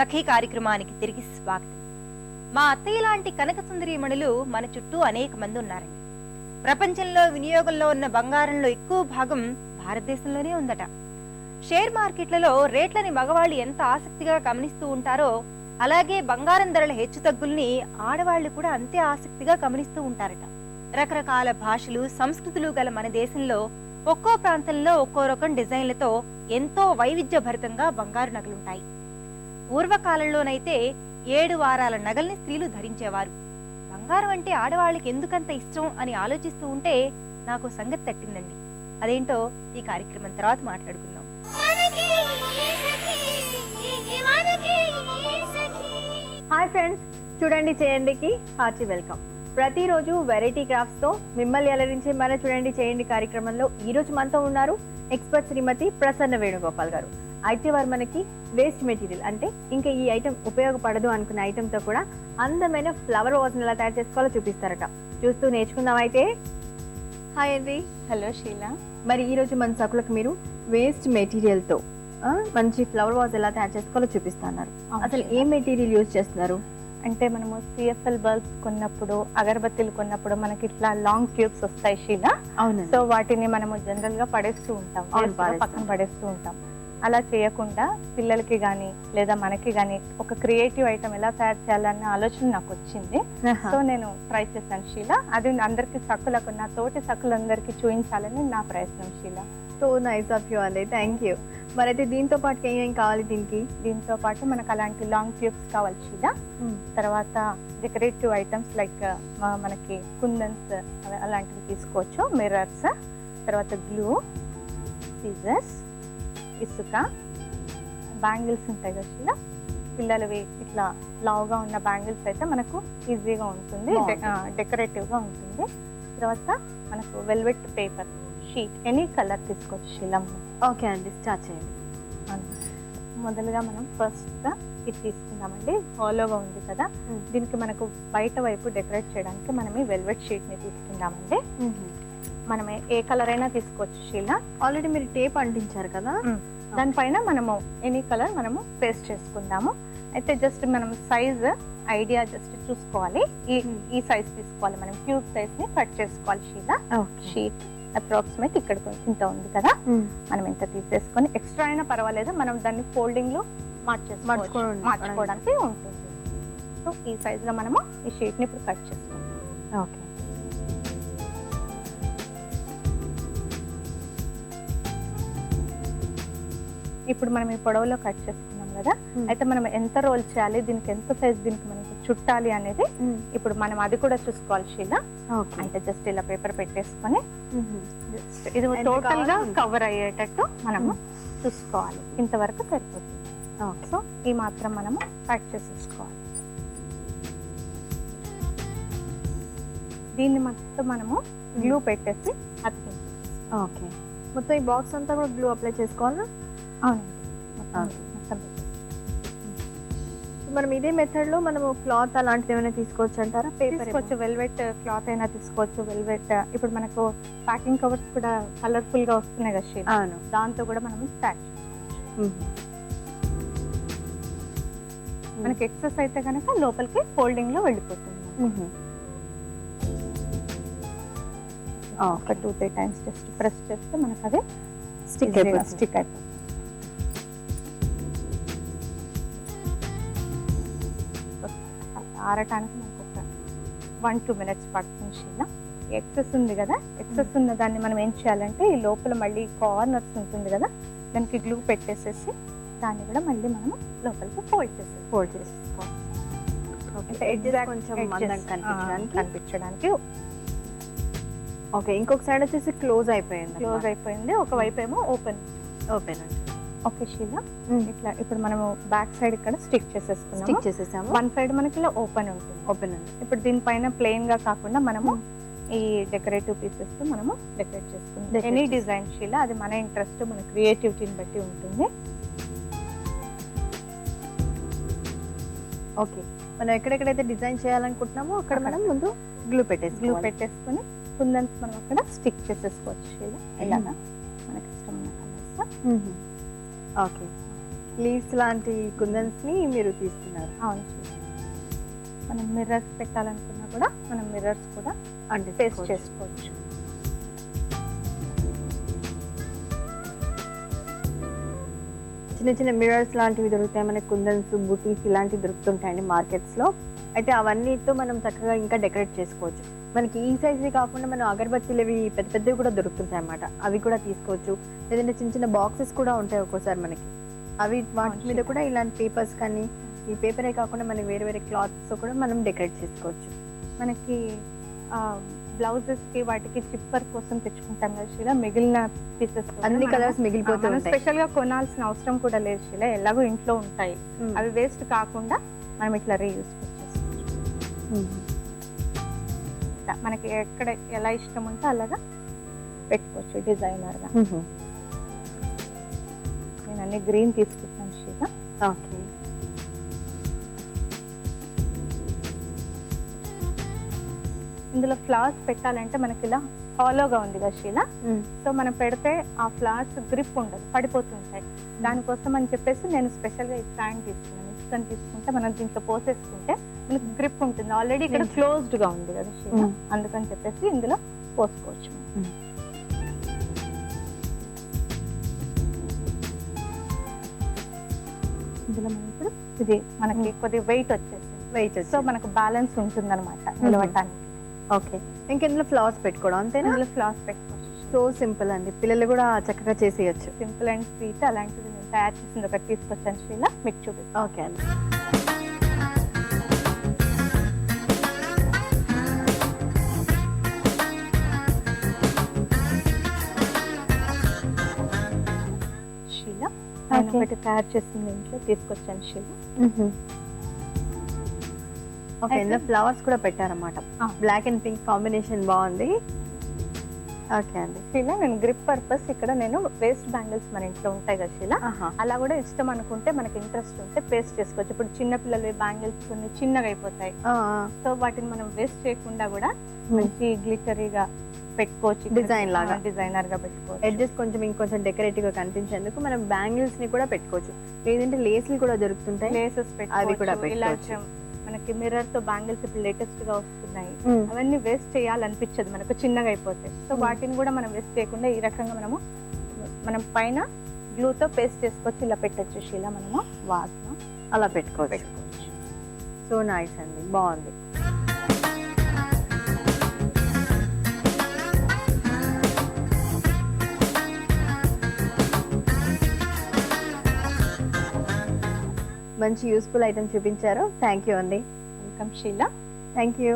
సఖీ కార్యక్రమానికి తిరిగి స్వాగతం. మా అత్తయ్య లాంటి కనక సుందరీమణులు మన చుట్టూ అనేక మంది ఉన్నారండి. ప్రపంచంలో వినియోగంలో ఉన్న బంగారంలో ఎక్కువ భాగం భారతదేశంలోనే ఉందట. షేర్ మార్కెట్లలో రేట్లని మగవాళ్ళు ఎంత ఆసక్తిగా గమనిస్తూ ఉంటారో అలాగే బంగారం ధరల హెచ్చుతగ్గుల్ని ఆడవాళ్ళు కూడా అంతే ఆసక్తిగా గమనిస్తూ ఉంటారట. రకరకాల భాషలు సంస్కృతులు గల మన దేశంలో ఒక్కో ప్రాంతంలో ఒక్కో రకం డిజైన్లతో ఎంతో వైవిధ్యభరితంగా బంగారు నగలుంటాయి. పూర్వకాలంలోనైతే ఏడు వారాల నగల్ని స్త్రీలు ధరించేవారు. బంగారం అంటే ఆడవాళ్ళకి ఎందుకంత ఇష్టం అని ఆలోచిస్తూ ఉంటే నాకు సంగతి తట్టిందండి. అదేంటో ఈ కార్యక్రమం తర్వాత మాట్లాడుకుందాం. హాయ్ ఫ్రెండ్స్ చూడండి చేయండికి హార్టీ వెల్కమ్. ప్రతిరోజు వెరైటీ క్రాఫ్ట్స్తో మిమ్మల్ని అలరించే మన చూడండి చేయండి కార్యక్రమంలో ఈ రోజు మనతో ఉన్నారు ఎక్స్పర్ట్ శ్రీమతి ప్రసన్న వేణుగోపాల్ గారు. అయితే వారు మనకి వేస్ట్ మెటీరియల్. అంటే ఇంకా ఈ ఐటెం ఉపయోగపడదు అనుకునే item తో కూడా అందమైన ఫ్లవర్ వాజ్ని ఎలా తయారు చేసుకోవాలో చూపిస్తారట. చూస్తూ నేర్చుకుందాం అయితే హాయ్ అండి. హలో షీలా. మరి ఈ రోజు మన సకులకు మీరు వేస్ట్ మెటీరియల్తో ఆ, మంచి ఫ్లవర్ వాజ్ ఎలా తయారు చేసుకోవాలో చూపిస్తున్నారు. అసలు ఏ మెటీరియల్ యూజ్ చేస్తున్నారు? అంటే మనము సిఎఫ్ఎల్ బల్బ్స్ కొన్నప్పుడు అగరబత్తీలు కొన్నప్పుడు మనకి ఇట్లా లాంగ్ ట్యూబ్స్ వస్తాయి షీలా. సో వాటిని మనము జనరల్గా పడేస్తూ ఉంటాం. పక్కన పడేస్తూ ఉంటాం. అలా చేయకుండా పిల్లలకి కానీ లేదా మనకి కానీ ఒక క్రియేటివ్ ఐటమ్ ఎలా తయారు చేయాలన్న ఆలోచన నాకు వచ్చింది. సో నేను ట్రై చేశాను షీలా. అది అందరికి సక్కులకు నా తోటి సక్కులందరికీ చూపించాలని నా ప్రయత్నం Sheela. So nice of you అండి. Thank you. మరి అయితే దీంతో పాటు ఏమేం కావాలి దీనికి? దీంతో పాటు మనకు అలాంటి లాంగ్ ట్యూబ్స్ కావాలి షీలా. తర్వాత డెకరేటివ్ ఐటమ్స్ లైక్ మనకి కుందన్స్ అలాంటివి తీసుకోవచ్చు మిర్రర్స్. తర్వాత గ్లూ సీజర్స్. ఇసుక బ్యాంగిల్స్ ఉంటాయి కదా పిల్లలవి ఇట్లా లావుగా ఉన్న బ్యాంగిల్స్ అయితే మనకు ఈజీగా ఉంటుంది. డెకరేటివ్గా ఉంటుంది. తర్వాత మనకు velvet paper sheet any colour తీసుకోవచ్చు శీల ఓకే అండి స్టార్ట్ చేయండి. మొదలుగా మనం ఫస్ట్ ఇది తీసుకుందామండి. హాలోగా ఉంది కదా. దీనికి మనకు బయట వైపు డెకరేట్ చేయడానికి మనం ఈ వెల్వెట్ షీట్ని తీసుకుందామండి మనం ఏ- కలర్ అయినా తీసుకోవచ్చు షీలా ఆల్రెడీ మీరు టేప్ అంటించారు కదా? దానిపైన మనము ఎనీ కలర్ మనము పేస్ట్ చేసుకుందాము. అయితే జస్ట్ మనం సైజ్ ఐడియా జస్ట్ చూసుకోవాలి. ఈ. ఈ సైజ్ తీసుకోవాలి మనం. క్యూబ్ సైజ్ని కట్ చేసుకోవాలి షీలా షీట్ అప్రాక్సిమేట్ ఇక్కడ ఇంత ఉంది కదా? మనం ఇంత తీసేసుకొని ఎక్స్ట్రా అయినా పర్వాలేదు. మనం దాన్ని ఫోల్డింగ్లో మార్చుకోవడం- మార్చుకోవడానికి ఉంటుంది. సో ఈ సైజ్లో మనము ఈ షీట్ని ఇప్పుడు కట్ చేసుకుంటాం ఓకే. ఇప్పుడు మనం ఈ పొడవులో కట్ చేసుకున్నాం కదా. అయితే మనం ఎంత రోల్ చేయాలి దీనికి ఎంత సైజ్ దీనికి మనకి చుట్టాలి అనేది ఇప్పుడు మనం అది కూడా చూసుకోవాలి షీలా. అంటే జస్ట్ ఇలా పేపర్ పెట్టేసుకొని ఇది టోటల్గా కవర్ అయ్యేటట్టు మనము చూసుకోవాలి. ఇంతవరకు సరిపోతుంది. సో ఈ మాత్రం మనము కట్ చేసేసుకోవాలి. దీన్ని మొత్తం మనము గ్లూ పెట్టేసి అతికించాలి ఓకే. మొత్తం ఈ బాక్స్ అంతా కూడా గ్లూ అప్లై చేసుకోవాలా? మనం ఇదే మెథడ్లో మనము క్లాత్ అలాంటిది ఏమైనా తీసుకోవచ్చు అంటారా? పేపర్ తీసుకోవచ్చు. వెల్వెట్ క్లాత్ అయినా తీసుకోవచ్చు. వెల్వెట్ ఇప్పుడు మనకు ప్యాకింగ్ కవర్స్ కూడా కలర్ఫుల్గా వస్తున్నాయి కదా షీట్ అవును. దాంతో కూడా మనం ప్యాక్ మనకి ఎక్సెస్ అయితే కనుక లోపలికి ఫోల్డింగ్లో వెళ్ళిపోతుంది. ఒక two three times just press చేస్తే మనకు అది అయిపోతుంది. స్టిక్ అయిపోతుంది. ఆరటానికి మనకు ఒక వన్ టూ మినిట్స్ పడుతుంది షీలా ఎక్సెస్ ఉంది కదా? ఎక్సెస్ ఉన్న దాన్ని మనం ఏం చేయాలంటే ఈ లోపల మళ్ళీ కార్నర్స్ ఉంటుంది కదా దానికి గ్లూ పెట్టేసేసి దాన్ని కూడా మళ్ళీ మనం లోపలికి ఫోల్డ్ చేసేసి ఫోల్డ్ ఆ, కనిపించడానికి. ఓకే ఇంకొక సైడ్ వచ్చేసి క్లోజ్ అయిపోయింది క్లోజ్ అయిపోయింది. ఒక వైపు ఏమో ఓపెన్ ఓపెన్ అండి ఓకే షీలా ఇట్లా ఇప్పుడు మనము బ్యాక్ సైడ్ ఇక్కడ స్టిక్ చేసేసుకున్నాము. స్టిక్ చేసేసాము. వన్ సైడ్ మనకి ఇలా ఓపెన్ ఉంటుంది. ఓపెన్ అండి ఇప్పుడు దీనిపైన ప్లెయిన్గా కాకుండా మనము ఈ డెకరేటివ్ పీసెస్ మనము డెకరేట్ చేసుకుంటాం ఎనీ. డిజైన్ షీలా అది మన ఇంట్రెస్ట్ మన క్రియేటివిటీని బట్టి ఉంటుంది. ఓకే మనం ఎక్కడెక్కడైతే డిజైన్ చేయాలనుకుంటున్నామో అక్కడ. మనం ముందు గ్లూ గ్లూ పెట్టేసి పెట్టేసుకొని కుందన్స్ మనం అక్కడ స్టిక్ చేసేసుకోవచ్చు. షీలా ఇలాగా మనకి ఇష్టమైన కలర్స్ ఓకే. లీవ్స్ లాంటి కుందన్స్ని మీరు తీసుకున్నారు. అవును. మనం మిర్రర్స్ పెట్టాలనుకున్నా కూడా మనం మిర్రర్స్ కూడా అంటే పేస్ట్ చేసుకోవచ్చు. చిన్న చిన్న మిరర్స్ లాంటివి దొరుకుతాయి. మనకి కుందన్స్ బుటీస్ ఇలాంటివి దొరుకుతుంటాయండి మార్కెట్స్లో అయితే అవన్నీతో మనం చక్కగా ఇంకా డెకరేట్ చేసుకోవచ్చు. మనకి ఈ సైజ్ కాకుండా మనం అగరబత్తీలు అవి పెద్ద పెద్దవి కూడా దొరుకుతుంటాయి అన్నమాట. అవి కూడా తీసుకోవచ్చు. లేదంటే చిన్న చిన్న బాక్సెస్ కూడా ఉంటాయి ఒక్కోసారి మనకి. అవి వాటి మీద. కూడా ఇలాంటి పేపర్స్ కానీ ఈ పేపరే కాకుండా మనం వేరే వేరే క్లాత్స్ కూడా మనం డెకరేట్ చేసుకోవచ్చు. మనకి బ్లౌజెస్కి వాటికి చిప్పర్ కోసం తెచ్చుకుంటాం కదా శీల మిగిలిన పీసెస్ అన్ని కలర్స్ మిగిలిపోతూ మనం ఉంటాయి. స్పెషల్గా కొనాల్సిన అవసరం కూడా లేదు శీల ఎలాగో ఇంట్లో ఉంటాయి. అవి వేస్ట్ కాకుండా మనం ఇట్లా రీయూస్ మనకి ఎక్కడ ఎలా ఇష్టం ఉంటే అలాగా పెట్టుకోవచ్చు డిజైనర్గా. నేను అన్ని గ్రీన్ తీసుకుంటాను శీల ఓకే. ఇందులో ఫ్లవర్స్ పెట్టాలంటే మనకి ఇలా హాలోగా ఉంది కదా శీల. సో మనం పెడితే ఆ ఫ్లవర్స్ గ్రిప్ ఉండదు పడిపోతుంటాయి. దానికోసం అని చెప్పేసి నేను స్పెషల్గా ఈ స్టాండ్ తీసుకున్నాను. ఇసుకని తీసుకుంటే మనం దీంట్లో పోసేసుకుంటే మనకి గ్రిప్ ఉంటుంది. ఆల్రెడీ ఇక్కడ. క్లోజ్డ్గా ఉంది కదా శీల Mm. అందుకని చెప్పేసి ఇందులో పోసుకోవచ్చు. మనం. Mm. ఇందులో మనం ఇప్పుడు ఇది మనకి కొద్దిగా వెయిట్ వచ్చేసి వెయిట్ సో మనకు బ్యాలెన్స్ ఉంటుంది అనమాట నిలవటానికి ఓకే ఇంకెందులో ఫ్లవర్స్ పెట్టుకోవడం అంతేనా? ఇందులో ఫ్లవర్స్ పెట్టుకోవచ్చు సో సింపుల్ అండి. పిల్లలు కూడా చక్కగా చేసేయచ్చు. సింపుల్ అండ్ స్వీట్ అలాంటిది నేను తయారు చేసింది ఒకటి తీసుకొచ్చాను శీల మీకు చూపిస్తాను ఓకే అండి. ఒకటి తయారు చేసింది ఇంట్లో తీసుకొచ్చాను శీల ఓకే ఫ్లవర్స్ కూడా పెట్టారన్నమాట. బ్లాక్ అండ్ పింక్ కాంబినేషన్ బాగుంది. ఓకే అండి. శీల నేను గ్రిప్ పర్పస్ ఇక్కడ నేను వేస్ట్ బ్యాంగిల్స్ మన ఇంట్లో ఉంటాయి కదా శీల. అలా కూడా ఇష్టం అనుకుంటే మనకి ఇంట్రెస్ట్ ఉంటే పేస్ట్ చేసుకోవచ్చు. ఇప్పుడు చిన్న పిల్లలు బ్యాంగిల్స్ కొన్ని చిన్నగా అయిపోతాయి. సో వాటిని మనం వేస్ట్ చేయకుండా కూడా మంచి గ్లిటరీగా పెట్టుకోవచ్చు Design లాగా. డిజైనర్గా పెట్టుకోవచ్చు. ఎడ్జెస్ కొంచెం ఇంకొంచెం డెకరేటివ్గా కనిపించేందుకు మనం బ్యాంగిల్స్ని కూడా పెట్టుకోవచ్చు. లేదంటే లేస్లు కూడా దొరుకుతుంటాయి. ప్లేసెస్ అవి కూడా పెట్టుకోవచ్చు. మనకి మిర్రర్తో బ్యాంగిల్స్ ఇప్పుడు లేటెస్ట్గా వస్తున్నాయి. అవన్నీ వేస్ట్ చేయాలనిపించదు మనకు చిన్నగా అయిపోతే. సో. వాటిని కూడా మనం వేస్ట్ చేయకుండా ఈ రకంగా మనము మనం పైన గ్లూతో పేస్ట్ చేసుకొచ్చి ఇలా పెట్టచ్చు శీల మనము వాజ్లో అలా పెట్టుకోవచ్చు. సో నైస్ అండి. బాగుంది. మంచి యూస్ఫుల్ ఐటమ్ చూపించారు. థ్యాంక్ యూ అండి. Welcome Sheela thank you